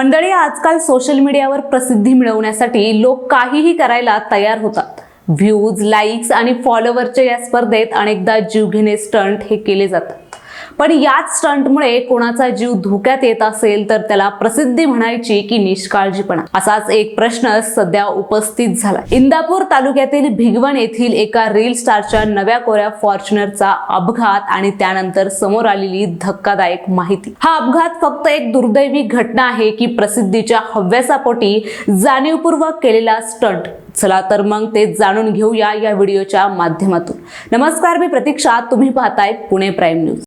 मंडळी आजकाल सोशल मीडियावर प्रसिद्धी मिळवण्यासाठी लोक काहीही करायला तयार होतात. व्ह्यूज लाईक्स आणि फॉलोवरच्या या स्पर्धेत अनेकदा जीवघेणे स्टंट हे केले जातात. पण याच स्टंटमुळे कोणाचा जीव धोक्यात येत असेल तर त्याला प्रसिद्धी म्हणायची की निष्काळजीपणा. असाच एक प्रश्न सध्या उपस्थित झाला इंदापूर तालुक्यातील भिगवण येथील एका रील स्टारच्या नव्या कोऱ्या फॉर्च्युनरचा अपघात आणि त्यानंतर समोर आलेली धक्कादायक माहिती. हा अपघात फक्त एक दुर्दैवी घटना आहे की प्रसिद्धीच्या हव्यासापोटी जाणीवपूर्वक केलेला स्टंट. चला तर मग ते जाणून घेऊया या व्हिडिओच्या माध्यमातून. नमस्कार मी प्रतीक्षा. तुम्ही पाहताय पुणे प्राईम न्यूज.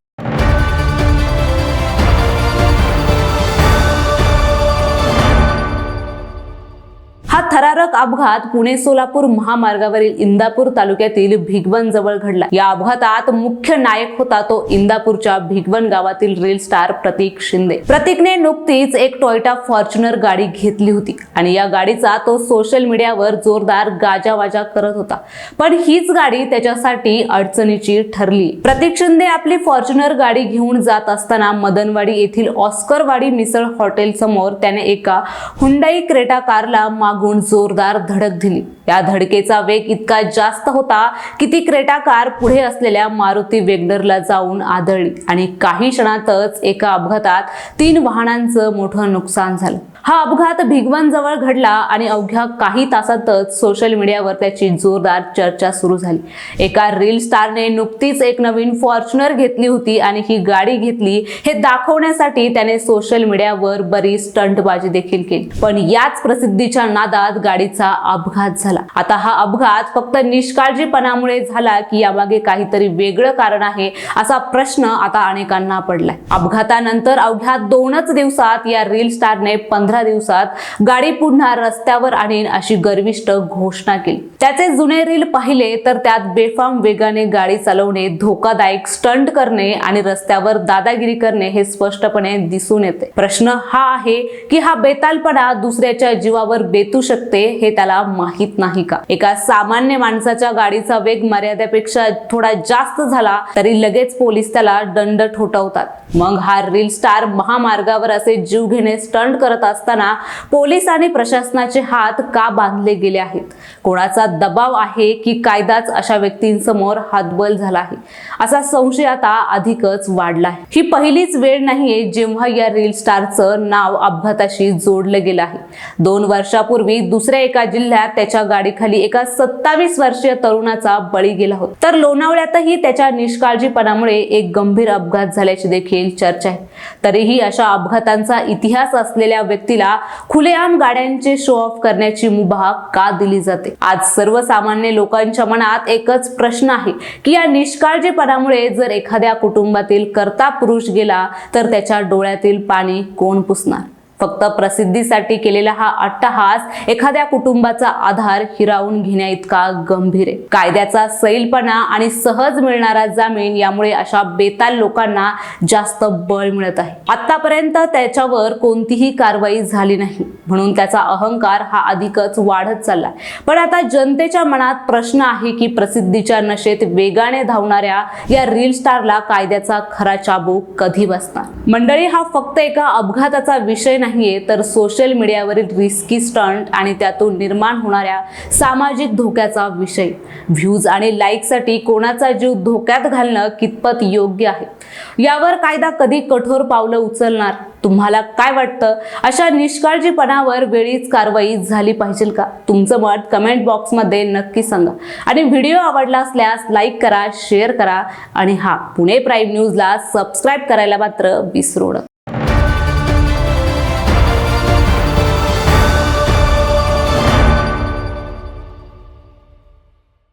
हा थरारक अपघात पुणे सोलापूर महामार्गावरील इंदापूर तालुक्यातील भिगवण जवळ घडला. या अपघातात मुख्य नायक होता तो इंदापूरच्या भिगवण गावातील रेल स्टार प्रतीक शिंदे. प्रतीकने नुकतीच एक टॉयटा फॉर्च्युनर गाडी घेतली होती आणि या गाडीचा तो सोशल मीडियावर जोरदार गाजावाजा करत होता. पण हीच गाडी त्याच्यासाठी अडचणीची ठरली. प्रतीक शिंदे आपली फॉर्च्युनर गाडी घेऊन जात असताना मदनवाडी येथील ऑस्करवाडी मिसळ हॉटेल समोर त्याने एका हुंडाई क्रेटा कारला मागून जोरदार धडक दिली. या धडकेचा वेग इतका जास्त होता की ती क्रेटा कार पुढे असलेल्या मारुती वेगनरला जाऊन आदळली. आणि काही क्षणातच एका अपघातात तीन वाहनांचं मोठं नुकसान झालं. हा अपघात भिगवण जवळ घडला आणि अवघ्या काही तासातच सोशल मीडियावर त्याची जोरदार चर्चा सुरू झाली. एका रील स्टारने नुकतीच एक नवीन फॉर्च्युनर घेतली होती आणि ही गाडी घेतली हे दाखवण्यासाठी त्याने सोशल मीडियावर बरीच स्टंटबाजी देखील केली. पण याच प्रसिद्धीच्या नादात गाडीचा अपघात झाला. आता हा अपघात फक्त निष्काळजीपणामुळे झाला की यामागे काहीतरी वेगळं कारण आहे असा प्रश्न आता अनेकांना पडलाय. अपघातानंतर अवघ्या दोनच दिवसात या रील स्टारने पंधरा दिवसात गाडी पुन्हा रस्त्यावर आणेन अशी गर्विष्ट घोषणा केली. त्याचे जुने रील पाहिले तर त्यात बेफाम वेगाने गाडी चालवणे धोकादायक स्टंट करणे आणि रस्त्यावर दादागिरी करणे हे स्पष्टपणे दिसून येते. प्रश्न हा आहे की हा बेतालपणा दुसऱ्याच्या जीवावर बेतू शकते हे त्याला माहीत नाही का? एका सामान्य माणसाच्या गाडीचा वेग मर्यादेपेक्षा थोडा जास्त झाला तरी लगेच पोलीस त्याला दंड ठोठावतात. मग हा रील स्टार महामार्गावर असे जीव घेणे स्टंट करत असतात. असताना पोलीस आणि प्रशासनाचे हात का बांधले गेले आहेत? कोणाचा दबाव आहे की कायदाच अशा व्यक्तींसमोर हातबल झाला आहे? असा संशय आता अधिकच वाढला आहे. ही पहिलीच वेळ नाहीये जेव्हा या रील स्टारचं नाव अपघाताशी जोडलं गेलं आहे. दोन वर्षापूर्वी दुसऱ्या एका जिल्ह्यात त्याच्या गाडीखाली एका सत्तावीस वर्षीय तरुणाचा बळी गेला होता. तर लोणावळ्यातही त्याच्या निष्काळजीपणामुळे एक गंभीर अपघात झाल्याची देखील चर्चा आहे. तरीही अशा अपघातांचा इतिहास असलेल्या व्यक्तीला खुलेआम गाड्यांचे शो ऑफ करण्याची मुभा का दिली जाते? आज सर्वसामान्य लोकांच्या मनात एकच प्रश्न आहे की या निष्काळजीपणामुळे जर एखाद्या कुटुंबातील कर्ता पुरुष गेला तर त्याच्या डोळ्यातील पाणी कोण पुसणार? फक्त प्रसिद्धीसाठी केलेला हा अट्टहास एखाद्या कुटुंबाचा आधार हिरावून घेण्या इतका गंभीर आहे. कायद्याचा सैलपणा आणि सहज मिळणारा जामीन यामुळे अशा बेताल लोकांना जास्त बळ मिळत आहे. आतापर्यंत त्याच्यावर कोणतीही कारवाई झाली नाही. म्हणून त्याचा अहंकार हा अधिकच वाढत चालला पण आता जनतेच्या मनात प्रश्न आहे की प्रसिद्धीच्या नशेत वेगाने धावणाऱ्या या रील स्टारला कायद्याचा खरा चाबूक कधी बसणार? मंडळी हा फक्त एका अपघाताचा विषय नाहीये तर सोशल मीडियावरील रिस्की स्टंट आणि त्यातून निर्माण होणाऱ्या सामाजिक धोक्याचा विषय. व्ह्यूज आणि लाईकसाठी कोणाचा जीव धोक्यात घालणं कितपत योग्य आहे? यावर कायदा कधी कठोर पावलं उचलणार? तुम्हाला काय वाटतं? अशा निष्काळजीपणावर वेळीच कारवाई झाली पाहिजे का? तुमचं मत कमेंट बॉक्समध्ये नक्की सांगा. आणि व्हिडिओ आवडला असल्यास लाईक करा शेअर करा आणि हा पुणे प्राईम न्यूजला सबस्क्राईब करायला मात्र विसरू नका.